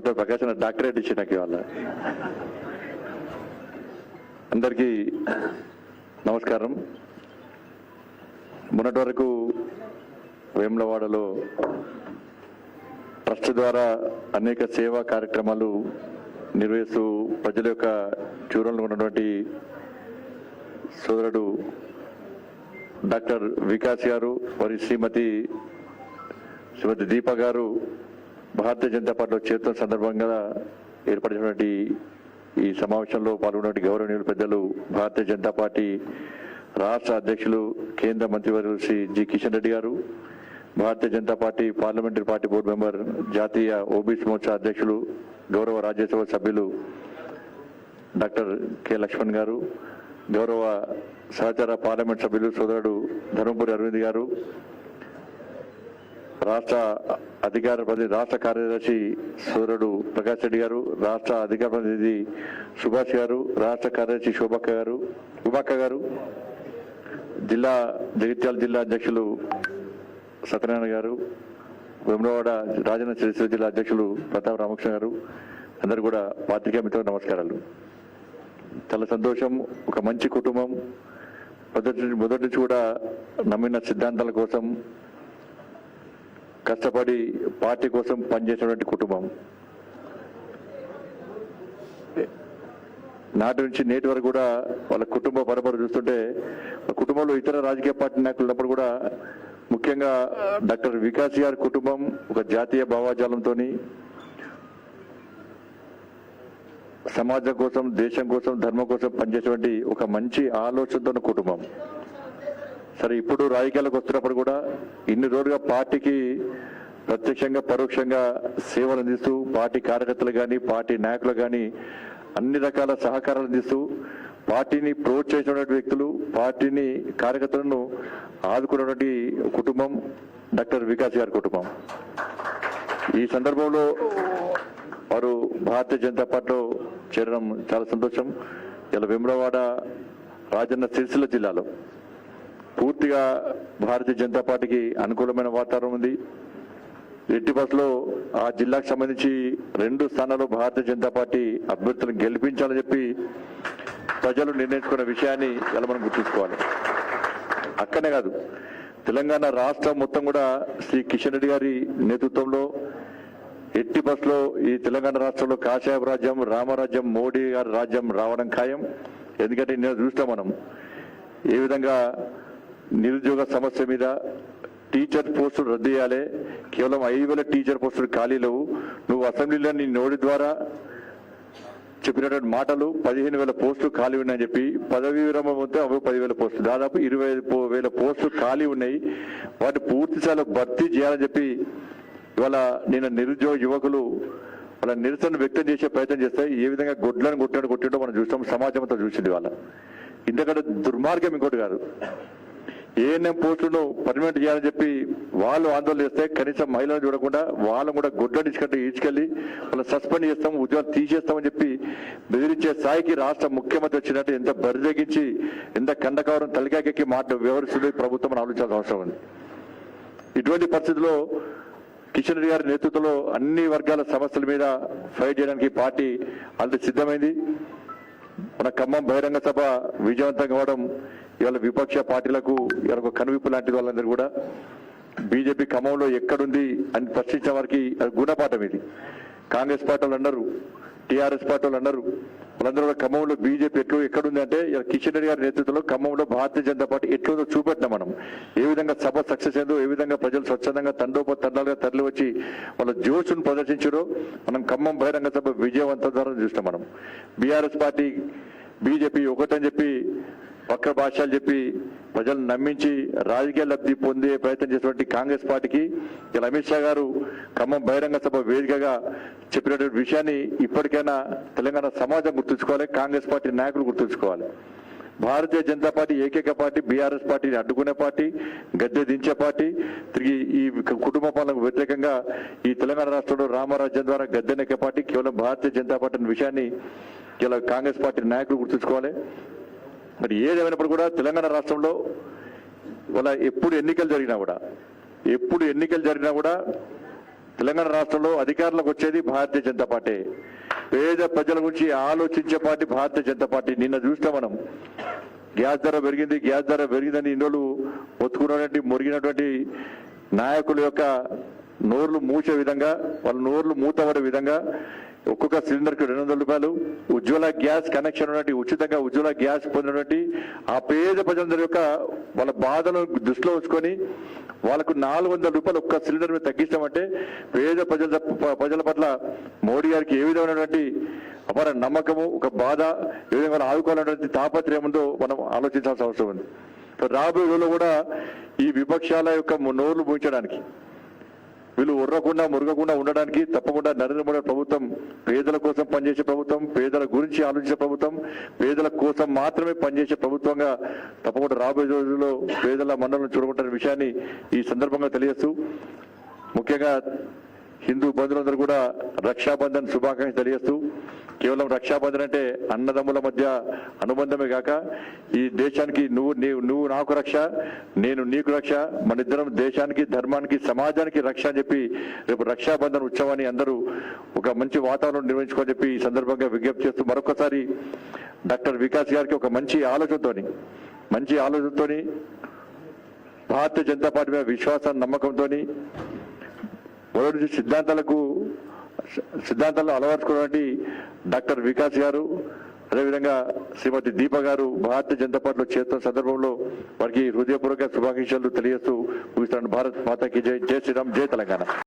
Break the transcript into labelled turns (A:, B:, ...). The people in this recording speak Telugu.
A: మొత్తం ప్రకాశం డాక్టరేట్ ఇచ్చి నాకు ఇవాళ. అందరికీ నమస్కారం. మొన్నటి వరకు వేములవాడలో ట్రస్ట్ ద్వారా అనేక సేవా కార్యక్రమాలు నిర్వహిస్తూ ప్రజల యొక్క చూరంలో ఉన్నటువంటి సోదరుడు డాక్టర్ వికాస్ గారు మరి శ్రీమతి శ్రీమతి దీప గారు భారతీయ జనతా పార్టీలో చేరుతున్న సందర్భంగా ఏర్పడినటువంటి ఈ సమావేశంలో పాల్గొన్నటువంటి గౌరవనీయులు పెద్దలు భారతీయ జనతా పార్టీ రాష్ట్ర అధ్యక్షులు కేంద్ర మంత్రివర్యులు శ్రీ జి కిషన్ రెడ్డి గారు Bharatiya Janata party parliamentary party board member జాతీయ ఓబీసీ మోర్చా అధ్యక్షులు గౌరవ రాజ్యసభ సభ్యులు డాక్టర్ కె లక్ష్మణ్ గారు గౌరవ సహచార పార్లమెంట్ సభ్యులు సోదరుడు ధర్మపురి అరవింద్ గారు రాష్ట్ర అధికార ప్రతినిధి రాష్ట్ర కార్యదర్శి సూర్యుడు ప్రకాష్ రెడ్డి గారు రాష్ట్ర అధికార ప్రతినిధి సుభాష్ గారు రాష్ట్ర కార్యదర్శి శోభక్క గారు ఉమాక్క గారు జిల్లా జగిత్యాల జిల్లా అధ్యక్షులు సత్యనారాయణ గారు వేములవాడ రాజన్న చరిత్ర జిల్లా అధ్యక్షులు ప్రతాప్ రామకృష్ణ గారు అందరు కూడా పాత్రికా మిత్రులు నమస్కారాలు. చాలా సంతోషం ఒక మంచి కుటుంబం. మొదటి నుంచి మొదటి నుంచి కూడా నమ్మిన సిద్ధాంతాల కోసం కష్టపడి పార్టీ కోసం పనిచేసినటువంటి కుటుంబం. నాటి నుంచి నేటి వరకు కూడా వాళ్ళ కుటుంబ పరపర చూస్తుంటే వాళ్ళ కుటుంబంలో ఇతర రాజకీయ పార్టీ నాయకులు ఉన్నప్పుడు కూడా ముఖ్యంగా డాక్టర్ వికాస్ గారి కుటుంబం ఒక జాతీయ భావాజాలంతో సమాజం కోసం దేశం కోసం ధర్మం కోసం పనిచేసేటువంటి ఒక మంచి ఆలోచనతో కుటుంబం. సరే ఇప్పుడు రాజకీయాలకు వచ్చినప్పుడు కూడా ఇన్ని రోజులుగా పార్టీకి ప్రత్యక్షంగా పరోక్షంగా సేవలు అందిస్తూ పార్టీ కార్యకర్తలు కానీ పార్టీ నాయకులు కానీ అన్ని రకాల సహకారాలు అందిస్తూ పార్టీని ప్రోత్సహించినటువంటి వ్యక్తులు పార్టీని కార్యకర్తలను ఆదుకున్నటువంటి కుటుంబం డాక్టర్ వికాస్ గారి కుటుంబం. ఈ సందర్భంలో వారు భారతీయ జనతా పార్టీలో చేరడం చాలా సంతోషం. ఇలా విమ్రవాడ రాజన్న సిరిసిల్ల జిల్లాలో పూర్తిగా భారతీయ జనతా పార్టీకి అనుకూలమైన వాతావరణం ఉంది. ఎట్టి బస్సులో ఆ జిల్లాకు సంబంధించి రెండు స్థానాల్లో భారతీయ జనతా పార్టీ అభ్యర్థులను గెలిపించాలని చెప్పి ప్రజలు నిర్ణయించుకున్న విషయాన్ని ఇలా మనం గుర్తుంచుకోవాలి. అక్కనే కాదు తెలంగాణ రాష్ట్రం మొత్తం కూడా శ్రీ కిషన్ రెడ్డి గారి నేతృత్వంలో ఎట్టి బస్లో ఈ తెలంగాణ రాష్ట్రంలో కాషాయపు రాజ్యం రామరాజ్యం మోడీ గారి రాజ్యం రావడం ఖాయం. ఎందుకంటే నేను చూస్తాం మనం ఏ విధంగా నిరుద్యోగ సమస్య మీద టీచర్ పోస్టులు రద్దు చేయాలి. కేవలం ఐదు వేల టీచర్ పోస్టులు ఖాళీ లేవు. నువ్వు అసెంబ్లీలో నీ నోటి ద్వారా చెప్పినటువంటి మాటలు పదిహేను వేల పోస్టులు ఖాళీ ఉన్నాయని చెప్పి పదవి విరమణ మొత్తం అవి పదివేల పోస్టులు దాదాపు ఇరవై ఐదు వేల పోస్టులు ఖాళీ ఉన్నాయి. వాటి పూర్తి స్థాయిలో భర్తీ చేయాలని చెప్పి ఇవాళ నేను నిరుద్యోగ యువకులు వాళ్ళ నిరసన వ్యక్తం చేసే ప్రయత్నం చేస్తాయి ఏ విధంగా గొడ్లను కొట్టాడు కొట్టాడో మనం చూసాం సమాజం అంతా చూసింది వాళ్ళ ఇంతకంటే దుర్మార్గం ఇంకోటి కాదు. ఏఎన్ఎం పోస్టులను పర్మనెంట్ చేయాలని చెప్పి వాళ్ళు ఆందోళన చేస్తే కనీసం మహిళలను చూడకుండా వాళ్ళని కూడా గుడ్డ ఇచ్చుకంటే ఈడ్చుకెళ్ళి వాళ్ళని సస్పెండ్ చేస్తాం ఉద్యోగాలు తీసేస్తామని చెప్పి బెదిరించే స్థాయికి రాష్ట్ర ముఖ్యమంత్రి వచ్చినట్టు ఎంత బరిదగించి ఎంత కండకవరం తలికాకెక్కి మాట వివరిస్తుంది ప్రభుత్వం ఆలోచించాల్సిన అవసరం ఉంది. ఇటువంటి పరిస్థితుల్లో కిషన్ రెడ్డి గారి నేతృత్వంలో అన్ని వర్గాల సమస్యల మీద ఫైట్ చేయడానికి పార్టీ అంత సిద్ధమైంది. మన ఖమ్మం బహిరంగ సభ విజయవంతంగా అవడం ఇవాళ విపక్ష పార్టీలకు ఇవాళ ఒక కనువిప్పు లాంటి వాళ్ళందరూ కూడా. బీజేపీ ఖమ్మంలో ఎక్కడుంది అని ప్రశ్నించిన వారికి గుణపాఠం ఇది. కాంగ్రెస్ పార్టీ వాళ్ళు అన్నారు టీఆర్ఎస్ పార్టీ వాళ్ళు అన్నారు. వాళ్ళందరూ కూడా ఖమ్మంలో బీజేపీ ఎట్లు ఎక్కడుంది అంటే కిషన్ రెడ్డి గారి నేతృత్వంలో ఖమ్మంలో భారతీయ జనతా పార్టీ ఎట్లుందో చూపెట్టినాం మనం. ఏ విధంగా సభ సక్సెస్ అయిందో ఏ విధంగా ప్రజలు స్వచ్ఛందంగా తండోప తండాలుగా తరలి వచ్చి వాళ్ళ జోషును ప్రదర్శించారో మనం ఖమ్మం బహిరంగ సభ విజయవంతం ద్వారా చూస్తాం మనం. బీఆర్ఎస్ పార్టీ బీజేపీ ఒకటని చెప్పి పక్క భాషలు చెప్పి ప్రజలను నమ్మించి రాజకీయ లబ్ధి పొందే ప్రయత్నం చేసినటువంటి కాంగ్రెస్ పార్టీకి ఇలా అమిత్ షా గారు ఖమ్మం బహిరంగ సభ వేదికగా చెప్పినటువంటి విషయాన్ని ఇప్పటికైనా తెలంగాణ సమాజం గుర్తుంచుకోవాలి కాంగ్రెస్ పార్టీ నాయకులు గుర్తుంచుకోవాలి. భారతీయ జనతా పార్టీ ఏకైక పార్టీ బీఆర్ఎస్ పార్టీని అడ్డుకునే పార్టీ గద్దె దించే పార్టీ తిరిగి ఈ కుటుంబ పాలనకు వ్యతిరేకంగా ఈ తెలంగాణ రాష్ట్రంలో రామరాజ్యం ద్వారా గద్దెనెక్కే పార్టీ కేవలం భారతీయ జనతా పార్టీ అనే విషయాన్ని ఇలా కాంగ్రెస్ పార్టీ నాయకులు గుర్తుంచుకోవాలి. మరి ఏదేమైనప్పుడు కూడా తెలంగాణ రాష్ట్రంలో వాళ్ళ ఎప్పుడు ఎన్నికలు జరిగినా కూడా ఎప్పుడు ఎన్నికలు జరిగినా కూడా తెలంగాణ రాష్ట్రంలో అధికారంలోకి వచ్చేది భారతీయ జనతా పార్టీ. పేద ప్రజల గురించి ఆలోచించే పార్టీ భారతీయ జనతా పార్టీ. నిన్న చూస్తాం మనం. గ్యాస్ ధర పెరిగింది గ్యాస్ ధర పెరిగిందని ఇన్నోళ్ళు ఒత్తుకున్నటువంటి మురిగినటువంటి నాయకుల యొక్క నోర్లు మూసే విధంగా వాళ్ళ నోర్లు మూతపడే విధంగా ఒక్కొక్క సిలిండర్కి రెండు వందల రూపాయలు. ఉజ్వల గ్యాస్ కనెక్షన్ ఉన్నట్టు ఉచితంగా ఉజ్వల గ్యాస్ పొందినటువంటి ఆ పేద ప్రజలందరి యొక్క వాళ్ళ బాధను దృష్టిలో ఉంచుకొని వాళ్ళకు నాలుగు వందల రూపాయలు ఒక్క సిలిండర్ మీద తగ్గిస్తామంటే పేద ప్రజల ప్రజల పట్ల మోడీ గారికి ఏ విధమైనటువంటి అపార నమ్మకము ఒక బాధ ఏ విధంగా ఆదుకోవాలన్నటువంటి ఆదుకోవాలనేటువంటి తాపత్రయం ఉందో మనం ఆలోచించాల్సిన అవసరం ఉంది. రాబోయే రోజుల్లో కూడా ఈ విపక్షాల యొక్క నోర్లు మూయించడానికి వీళ్ళు ఉర్రకుండా మురగకుండా ఉండడానికి తప్పకుండా నరేంద్ర మోడీ ప్రభుత్వం పేదల కోసం పనిచేసే ప్రభుత్వం పేదల గురించి ఆలోచించే ప్రభుత్వం పేదల కోసం మాత్రమే పనిచేసే ప్రభుత్వంగా తప్పకుండా రాబోయే రోజుల్లో పేదల మండలం చూడకుంటున్న విషయాన్ని ఈ సందర్భంగా తెలియస్తూ ముఖ్యంగా హిందూ బంధువులందరూ కూడా రక్షాబంధన్ శుభాకాంక్షలు తెలియస్తూ కేవలం రక్షాబంధన్ అంటే అన్నదమ్ముల మధ్య అనుబంధమే కాక ఈ దేశానికి నువ్వు నీవు నువ్వు నాకు రక్ష నేను నీకు రక్ష మన ఇద్దరం దేశానికి ధర్మానికి సమాజానికి రక్ష అని చెప్పి రేపు రక్షాబంధన్ ఉత్సవాన్ని అందరూ ఒక మంచి వాతావరణం నిర్వహించుకోని చెప్పి ఈ సందర్భంగా విజ్ఞప్తి చేస్తూ మరొకసారి డాక్టర్ వికాస్ గారికి ఒక మంచి ఆలోచనతోని మంచి ఆలోచనతోని భారతీయ జనతా పార్టీ మీద విశ్వాసం నమ్మకంతోని మొదటి సిద్ధాంతాలకు సిద్ధాంతాలు అలవర్చుకున్నటువంటి డాక్టర్ వికాస్ గారు అదేవిధంగా శ్రీమతి దీప గారు భారతీయ జనతా పార్టీలో చేస్తున్న సందర్భంలో వారికి హృదయపూర్వక శుభాకాంక్షలు తెలియజేస్తూ ముగిస్తున్నాను. భారత్ మాతాకి జై జై శ్రీరామ్ జై తెలంగాణ.